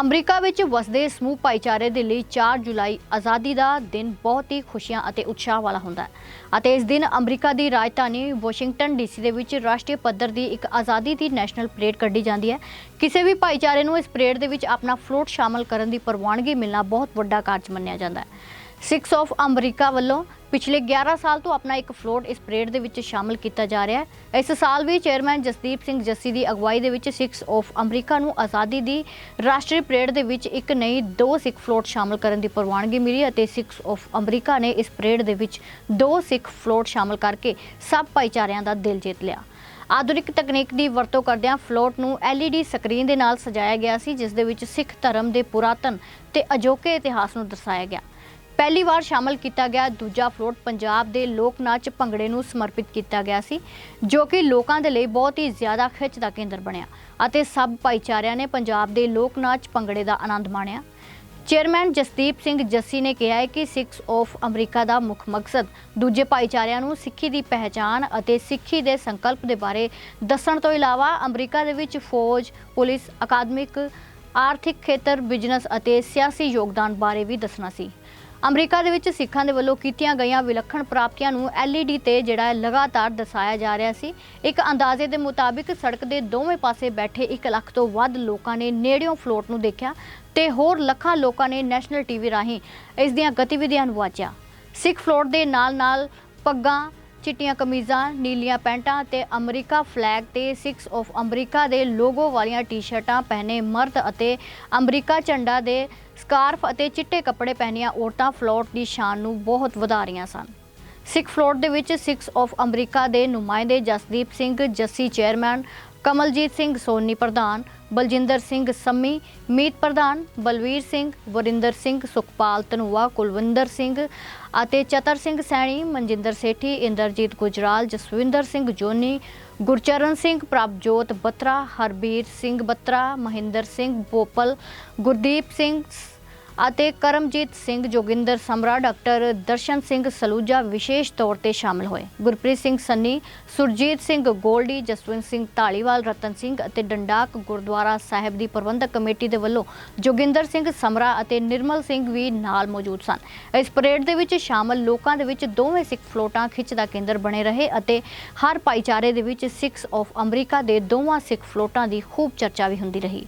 America ਵਿੱਚ ਵਸਦੇ ਸਮੂਹ ਭਾਈਚਾਰੇ ਦੇ ਲਈ 4 ਜੁਲਾਈ ਆਜ਼ਾਦੀ ਦਾ ਦਿਨ ਬਹੁਤ ਹੀ ਖੁਸ਼ੀਆਂ ਅਤੇ ਉਤਸ਼ਾਹ ਵਾਲਾ ਹੁੰਦਾ ਹੈ। ਅਤੇ ਇਸ ਦਿਨ ਅਮਰੀਕਾ ਦੀ ਰਾਜਧਾਨੀ ਵਾਸ਼ਿੰਗਟਨ ਡੀਸੀ ਦੇ ਵਿੱਚ ਰਾਸ਼ਟਰੀ ਪੱਧਰ ਦੀ ਇੱਕ ਆਜ਼ਾਦੀ ਦੀ ਨੈਸ਼ਨਲ ਪਰੇਡ ਕੱਢੀ ਜਾਂਦੀ ਹੈ। ਕਿਸੇ ਵੀ ਭਾਈਚਾਰੇ ਨੂੰ ਇਸ ਪਰੇਡ ਦੇ ਵਿੱਚ ਆਪਣਾ ਫਲੋਟ ਸ਼ਾਮਲ ਕਰਨ ਦੀ ਪ੍ਰਵਾਨਗੀ ਮਿਲਣਾ ਬਹੁਤ ਵੱਡਾ ਕਾਰਜ ਮੰਨਿਆ ਜਾਂਦਾ ਹੈ। ਸਿਕਸ ਆਫ ਅਮਰੀਕਾ ਵੱਲੋਂ ਪਿਛਲੇ 11 ਸਾਲ ਤੋਂ ਆਪਣਾ ਇੱਕ ਫਲੋਟ ਇਸ ਪਰੇਡ ਦੇ ਵਿੱਚ ਸ਼ਾਮਲ ਕੀਤਾ ਜਾ ਰਿਹਾ ਹੈ। ਇਸ ਸਾਲ ਵੀ ਚੇਅਰਮੈਨ ਜਸਦੀਪ ਸਿੰਘ ਜੱਸੀ ਦੀ ਅਗਵਾਈ ਦੇ ਵਿੱਚ ਸਿਕਸ ਆਫ ਅਮਰੀਕਾ ਨੂੰ ਆਜ਼ਾਦੀ ਦੀ ਰਾਸ਼ਟਰੀ ਪਰੇਡ ਦੇ ਵਿੱਚ ਇੱਕ ਨਈ, ਦੋ ਸਿੱਖ ਫਲੋਟ ਸ਼ਾਮਲ ਕਰਨ ਦੀ ਪ੍ਰਵਾਨਗੀ ਮਿਲੀ ਅਤੇ ਸਿਕਸ ਆਫ ਅਮਰੀਕਾ ਨੇ ਇਸ ਪਰੇਡ ਦੇ ਵਿੱਚ ਦੋ ਸਿੱਖ ਫਲੋਟ ਸ਼ਾਮਲ ਕਰਕੇ ਸਭ ਭਾਈਚਾਰਿਆਂ ਦਾ ਦਿਲ ਜਿੱਤ ਲਿਆ। ਆਧੁਨਿਕ ਤਕਨੀਕ ਦੀ ਵਰਤੋਂ ਕਰਦਿਆਂ ਫਲੋਟ ਨੂੰ LED ਸਕਰੀਨ ਦੇ ਨਾਲ ਸਜਾਇਆ ਗਿਆ ਸੀ, ਜਿਸ ਦੇ ਵਿੱਚ ਸਿੱਖ ਧਰਮ ਦੇ ਪੁਰਾਤਨ ਤੇ ਅਜੋਕੇ ਇਤਿਹਾਸ ਨੂੰ ਦਰਸਾਇਆ ਗਿਆ। ਪਹਿਲੀ ਵਾਰ ਸ਼ਾਮਲ ਕੀਤਾ ਗਿਆ, ਦੂਜਾ ਫਲੋਟ ਪੰਜਾਬ ਦੇ ਲੋਕ ਨਾਚ ਭੰਗੜੇ ਨੂੰ ਸਮਰਪਿਤ ਕੀਤਾ ਗਿਆ ਸੀ, ਜੋ ਕਿ ਲੋਕਾਂ ਦੇ ਲਈ ਬਹੁਤ ਹੀ ਜ਼ਿਆਦਾ ਖਿੱਚ ਦਾ ਕੇਂਦਰ ਬਣਿਆ ਅਤੇ ਸਭ ਭਾਈਚਾਰਿਆਂ ਨੇ ਪੰਜਾਬ ਦੇ ਲੋਕ ਨਾਚ ਭੰਗੜੇ ਦਾ ਆਨੰਦ ਮਾਣਿਆ। ਚੇਅਰਮੈਨ ਜਸਦੀਪ ਸਿੰਘ ਜੱਸੀ ਨੇ ਕਿਹਾ ਹੈ ਕਿ ਸਿਕਸ ਆਫ ਅਮਰੀਕਾ ਦਾ ਮੁੱਖ ਮਕਸਦ ਦੂਜੇ ਭਾਈਚਾਰਿਆਂ ਨੂੰ ਸਿੱਖੀ ਦੀ ਪਹਿਚਾਣ ਅਤੇ ਸਿੱਖੀ ਦੇ ਸੰਕਲਪ ਦੇ ਬਾਰੇ ਦੱਸਣ ਤੋਂ ਇਲਾਵਾ ਅਮਰੀਕਾ ਦੇ ਵਿੱਚ ਫੌਜ, ਪੁਲਿਸ, ਅਕਾਦਮਿਕ, ਆਰਥਿਕ ਖੇਤਰ, ਬਿਜ਼ਨਸ ਅਤੇ ਸਿਆਸੀ ਯੋਗਦਾਨ ਬਾਰੇ ਵੀ ਦੱਸਣਾ ਸੀ। ਅਮਰੀਕਾ ਦੇ ਵਿੱਚ ਸਿੱਖਾਂ ਦੇ ਵੱਲੋਂ ਕੀਤੀਆਂ ਗਈਆਂ ਵਿਲੱਖਣ ਪ੍ਰਾਪਤੀਆਂ ਨੂੰ LED ਤੇ ਜਿਹੜਾ ਲਗਾਤਾਰ ਦਰਸਾਇਆ ਜਾ ਰਿਹਾ ਸੀ, ਇੱਕ ਅੰਦਾਜ਼ੇ ਦੇ ਮੁਤਾਬਿਕ ਸੜਕ ਦੇ ਦੋਵੇਂ ਪਾਸੇ ਬੈਠੇ 1 ਲੱਖ ਤੋਂ ਵੱਧ ਲੋਕਾਂ ਨੇ ਨੇੜਿਓਂ ਫਲੋਟ ਨੂੰ ਦੇਖਿਆ ਤੇ ਹੋਰ ਲੱਖਾਂ ਲੋਕਾਂ ਨੇ ਨੈਸ਼ਨਲ ਟੀਵੀ ਰਾਹੀਂ ਇਸ ਦੀਆਂ ਗਤੀਵਿਧੀਆਂ ਨੂੰ ਵਾਚਿਆ। ਸਿੱਖ ਫਲੋਟ ਦੇ ਨਾਲ-ਨਾਲ ਪੱਗਾਂ ਚਿੱਟੀਆਂ ਕਮੀਜ਼ਾਂ, ਨੀਲੀਆਂ ਪੈਂਟਾਂ ਤੇ ਅਮਰੀਕਾ ਫਲੈਗ ਤੇ 6 ਆਫ ਅਮਰੀਕਾ ਦੇ ਲੋਗੋ ਵਾਲੀਆਂ ਟੀ-ਸ਼ਰਟਾਂ ਪਹਿਨੇ ਮਰਦ ਅਤੇ ਅਮਰੀਕਾ ਝੰਡਾ ਦੇ ਸਕਾਰਫ ਅਤੇ ਚਿੱਟੇ ਕੱਪੜੇ ਪਹਿਨੀਆਂ ਔਰਤਾਂ ਫਲੋਟ ਦੀ ਸ਼ਾਨ ਨੂੰ ਬਹੁਤ ਵਧਾ ਰਹੀਆਂ ਸਨ। ਸਿੱਖ ਫਲੋਟ ਦੇ ਵਿੱਚ 6 ਆਫ ਅਮਰੀਕਾ ਦੇ ਨੁਮਾਇੰਦੇ ਜਸਦੀਪ ਸਿੰਘ, ਜੱਸੀ ਚੇਅਰਮੈਨ ਕਮਲਜੀਤ ਸਿੰਘ ਸੋਨੀ ਪ੍ਰਧਾਨ, ਬਲਜਿੰਦਰ ਸਿੰਘ ਸੰਮੀ, ਮੀਤ ਪ੍ਰਧਾਨ, ਬਲਵੀਰ ਸਿੰਘ, ਵਰਿੰਦਰ ਸਿੰਘ, ਸੁਖਪਾਲ ਧਨੁਆ, ਕੁਲਵਿੰਦਰ ਸਿੰਘ ਅਤੇ ਚਤਰ ਸਿੰਘ ਸੈਣੀ, ਮਨਜਿੰਦਰ ਸੇਠੀ, ਇੰਦਰਜੀਤ ਗੁਜਰਾਲ, ਜਸਵਿੰਦਰ ਸਿੰਘ ਜੋਨੀ, ਗੁਰਚਰਨ ਸਿੰਘ ਪ੍ਰਭਜੋਤ ਬੱਤਰਾ, ਹਰਬੀਰ ਸਿੰਘ ਬੱਤਰਾ, ਮਹਿੰਦਰ ਸਿੰਘ ਬੋਪਲ, ਗੁਰਦੀਪ ਸਿੰਘ ਅਤੇ ਕਰਮਜੀਤ ਸਿੰਘ, ਜੋਗਿੰਦਰ ਸਮਰਾ ਡਾਕਟਰ ਦਰਸ਼ਨ ਸਿੰਘ ਸਲੂਜਾ ਵਿਸ਼ੇਸ਼ ਤੌਰ ਤੇ ਸ਼ਾਮਲ ਹੋਏ। ਗੁਰਪ੍ਰੀਤ ਸਿੰਘ ਸੰਨੀ, ਸੁਰਜੀਤ ਸਿੰਘ ਗੋਲਡੀ, ਜਸਵੰਤ ਸਿੰਘ ਢਾਲੀਵਾਲ ਰਤਨ ਸਿੰਘ ਅਤੇ ਡੰਡਾਕ ਗੁਰਦੁਆਰਾ ਸਾਹਿਬ ਦੀ ਪ੍ਰਬੰਧਕ ਕਮੇਟੀ ਦੇ ਵੱਲੋਂ ਜੋਗਿੰਦਰ ਸਿੰਘ ਸਮਰਾ ਅਤੇ ਨਿਰਮਲ ਸਿੰਘ ਵੀ ਨਾਲ ਮੌਜੂਦ ਸਨ। ਇਸ ਪਰੇਡ ਦੇ ਵਿੱਚ ਸ਼ਾਮਲ ਲੋਕਾਂ ਦੇ ਵਿੱਚ ਦੋਵੇਂ ਸਿੱਖ ਫਲੋਟਾਂ ਖਿੱਚ ਦਾ ਕੇਂਦਰ ਬਣੇ ਰਹੇ ਅਤੇ ਹਰ ਭਾਈਚਾਰੇ ਦੇ ਵਿੱਚ 6 ਆਫ ਅਮਰੀਕਾ ਦੇ ਦੋਵਾਂ ਸਿੱਖ ਫਲੋਟਾਂ ਦੀ ਖੂਬ ਚਰਚਾ ਵੀ ਹੁੰਦੀ ਰਹੀ।